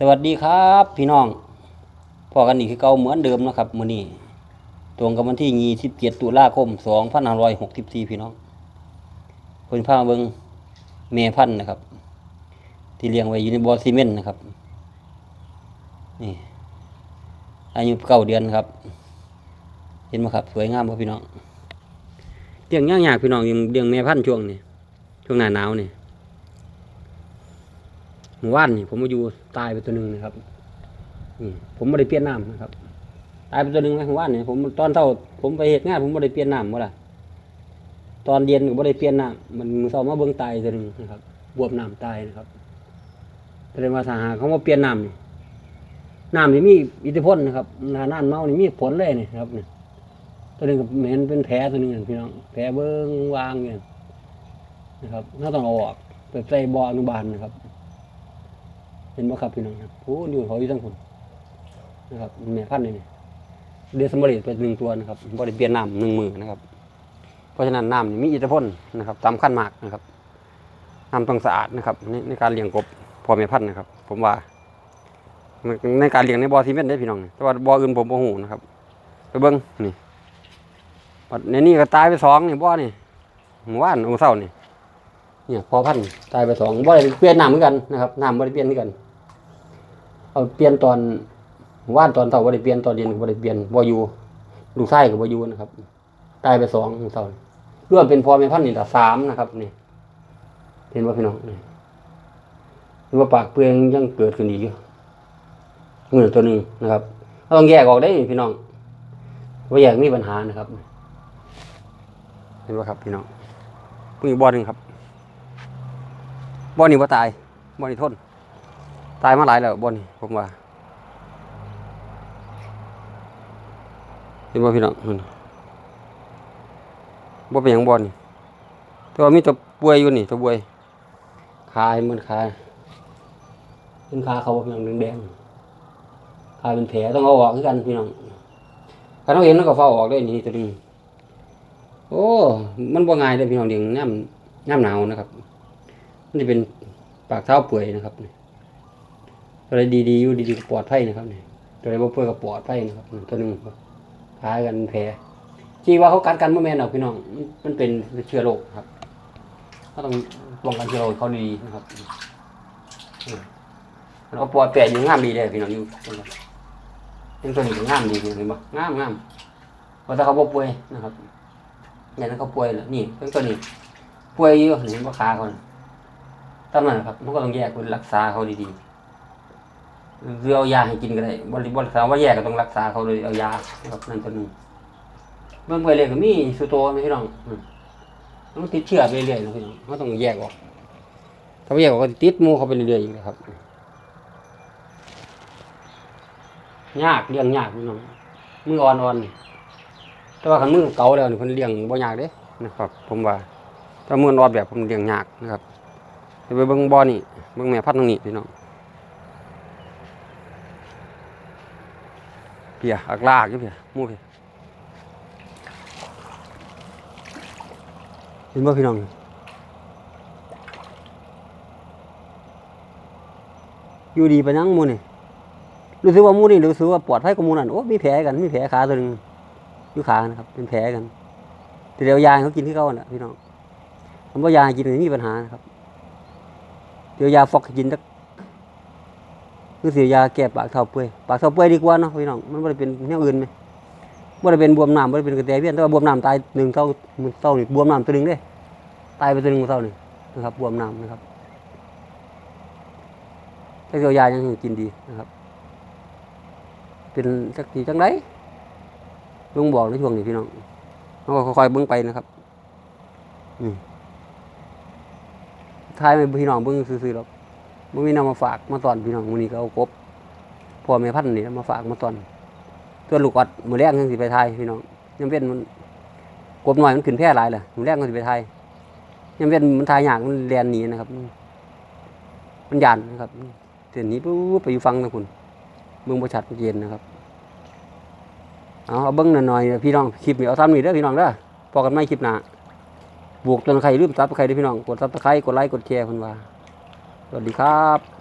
สวัสดีครับ พี่น้องพอกันอีกคือเก่าเหมือนเดิมนะครับมื้อนี้ตรงกับวันที่27ตุลาคม2564พี่น้องเพิ่นพาเบิงแม่พันนะครับ ที่เลี้ยงไว้อยู่ในบ่อซีเมนต์นะครับนี่อายุเก้าเดือนครับ เห็นไหมครับ สวยงามครับพี่น้องเลี้ยงยากๆพี่น้องยังเลี้ยงแม่พันช่วงนี้ช่วงหน้าหนาวนี่ มู่บ้านนี่ผมมาอยู่ตายไปตัวหนึ่งนะครับนี่ผมไม่ได้เปลี่ยนน้ำนะครับ ตายไปตัวหนึ่งไหมหมู่บ้านนี่ผมตอนเท่าผมไปเหตุงานผมไม่ได้เปลี่ยนน้ำว่าล่ะตอนเย็นก็ไม่ได้เปลี่ยนน้ำมันมือเศร้ามาเบิ่งตายตัวหนึ่งนะครับ บวบน้ำตายนะครับแสดงว่าถ้าหาเขามาเปลี่ยนน้ำนี่น้ำนี่มีอิทธิพลนะครับน้ำน้ำเมานี่มีผลเลยนี่ครับเนี่ยตัวหนึงก็เห็นเป็นแผลตัวหนึงนั่นพี่น้องแผลเบิ้งวางเนี่ยนะครับน่าต้องเอาออกไปใส่บ่ออนุบาลนะครับ เห็นไหมครับพี่น้องครับโอ้อยู่เขาอยู่ทั้งคนนะครับแม่พันธุ์นี่เดสมบริตไปหนึ่งตัวนะครับบริเปลี่ยนน้ำหนึ่งมือนะครับ เพราะฉะนั้นน้ำนี่มีอิทธิพลนะครับสำคัญมากนะครับน้ำต้องสะอาดนะครับในในการเลี้ยงกบพอแม่พันธุ์นะครับ ผมว่า ในการเลี้ยงในบ่อซีเมนต์ได้พี่น้องแต่ว่าบ่ออื่นผมบ่หูนะครับไปเบิ้งนี่ในนี่ก็ตายไปสองนี่บ่อนี่หมู่บ้านองเศร้านี่เนี่ยพอพันธุ์ตายไปสองบ่ได้เปลี่ยนน้ำเหมือนกันนะครับน้ำบ่ได้เปลี่ยนเหมือนกัน เอาเปลี่ยนตอนว่านตอนเต่าบ่ได้เปลี่ยนตอนเย็นก็บ่ได้เปลี่ยนบ่อยู่ลูกไส้ก็บ่อยู่นะครับตายไปสองของเต่ารวมเป็นพอแม่พันนี่ละสามนะครับนี่ เห็นว่าพี่น้องนี่เห็นว่าปากเปลืองยังเกิดขึ้นอีกอยู่มือตัวหนึ่งนะครับเราต้องแยกออกได้พี่น้องว่าแยกมีปัญหานะครับเห็นว่าครับพี่น้องพึ่งอีกบ่อหนึ่งครับบ่อนี่ว่าตายบ่อนี่ทน ตายมาหลายแล้วบนผมว่าเห็นบ่พี่น้องบ่เป็นหยังบอนี่ต่ว่ามีตัวป่วยอยู่นี่ตัวป่วยขาเห็นมันขาเป็นขาเขาบ่พี่น้องแดงๆขาเป็นแผลต้องเอาออกคือกันพี่น้องถ้าเราเห็นเราก็เฝ้าออกได้นี่ตัวนึงโอ้ มันบ่ง่ายเลยพี่น้องเลี้ยงน้ำน้ำหนาวนะครับ มันจะเป็นปากเท้าเปื่อยนะครับนี่ ตัวอะไรดีๆอยู่ดีๆก็ปลอดภัยนะครับเนี่ยตัวอะไรบ่เปื่อยก็ปลอดภัยนะครับตัวหนึงคล้ายกันแผลที่ว่าเขากัดกันเมื่อแม่นเอาพี่น้อง มันเป็นเชื้อโรคครับก็ต้องป้องกันเชื้อโรคเขาดีๆนะครับมแล้วก็ปลอดแปลอยู่งามดีเลยพี่น้องอยู่เป็นตัวนี้งามดีเห็นปะงามงามพราะถ้าเขาบ่ป่วยนะครับอย่างนั้นเขาป่วยแล้วนี่เป็นตัวนี้ป่วยอยู่เห็นว่าขาเขาน่ะตามนั้นครับมันก็ต้องแยกเป็นรักษาเขาดีๆ หรือเอายาให้กินก็ได้บริบทถาว่าแยกก็ต้องรักษาเขาโดยเอายาครับนั่นตัวหนึงเมื่อไปเรื่อยก็มีสุโตนะพี่น้องมันติดเชื้อไปเรื่อยๆนะพี่น้องมันต้องแยกออก ถ้าไม่แยกออกก็ติดมูเขาไปเรื่อยๆอีกนะครับยากเลี้ยงยากพี่น้องมืออ่อนๆนี่แต่ว่าขันมือเก่าแล้วนี่เพิ่นเลี้ยงบ่ยากเด้นะครับ ผมว่าถ้ามืออ่อนแบบผมเลี้ยงยากนะครับไปเบิ่งบ่อนี่เบิ่งแม่พัดตรงนี้พี่น้อง เพียอักลากอยู่เพียมู่เพียเห็นบ่พี่น้องอยู่ดีไปยังมู่นี่รู้สึกว่ามู่นี่รู้สึกว่าปลอดภัยกว่าหมู่นั่นโอ้มีแผลกันมีแผลขาตัวหนึงอยู่ขานะครับ เป็นแผลกันแต่เดี๋ยวยาเขากินที่เขาน่ะพี่น้องผมว่ายากินไม่มีปัญหานะครับเดี๋ยวยาฟอกกินสัก คือเสียยาแก้ปากเท้าเปื่อยปากเท้าเปื่อยดีกว่าเนาะพี่น้องมันไม่ได้เป็นแนวอื่นไหมไม่ได้เป็นบวมน้ำไม่ได้เป็นกระแตเวียนแต่ว่าบวมน้ำตายหนึ่งเท่ามือเท่านี่บวมน้ำตัวหนึ่งเด้ตายไปตัวหนึ่งเท่านี่นะครับบวมน้ำนะครับถ้าเสียยายังกินดีนะครับ เป็นสักทีจังไรลุงบอกในช่วงนี้พี่น้องเราก็ค่อยๆเบิ้งไปนะครับอืมท้ายไม่พี่น้องเบิ่งซื่อๆหรอก บ่มีนำมาฝากมาตอนพี่น้องมื้อนี้ก็เอากบพ่อแม่พันธุ์นี่มาฝากมาตอน ตัวลูกอดมื้อแรกจังสิไปทายพี่น้องยังเว้นมันกบหน้อยมันขึ้นแพร่หลายแหละมื้อแรกก็สิไปทายยังเว้นมันทายยากมันแล่นหนีนะครับ มันย่านนะครับเส้นนี้ปุ๊บไปอยู่ฟังนะคุณเบิ่งบ่ชัดเจนนะครับเอาเอาเบิ่งหน่อยๆพี่น้องคลิปนี้เอาซ้ำนี่เด้อพี่น้องเด้อพอกันใหม่คลิปหน้าบวกจนใครลืมซับใครได้อพี่น้องกดซับสไครกดไลค์กดแชร์คนว่า สวัสดีครับ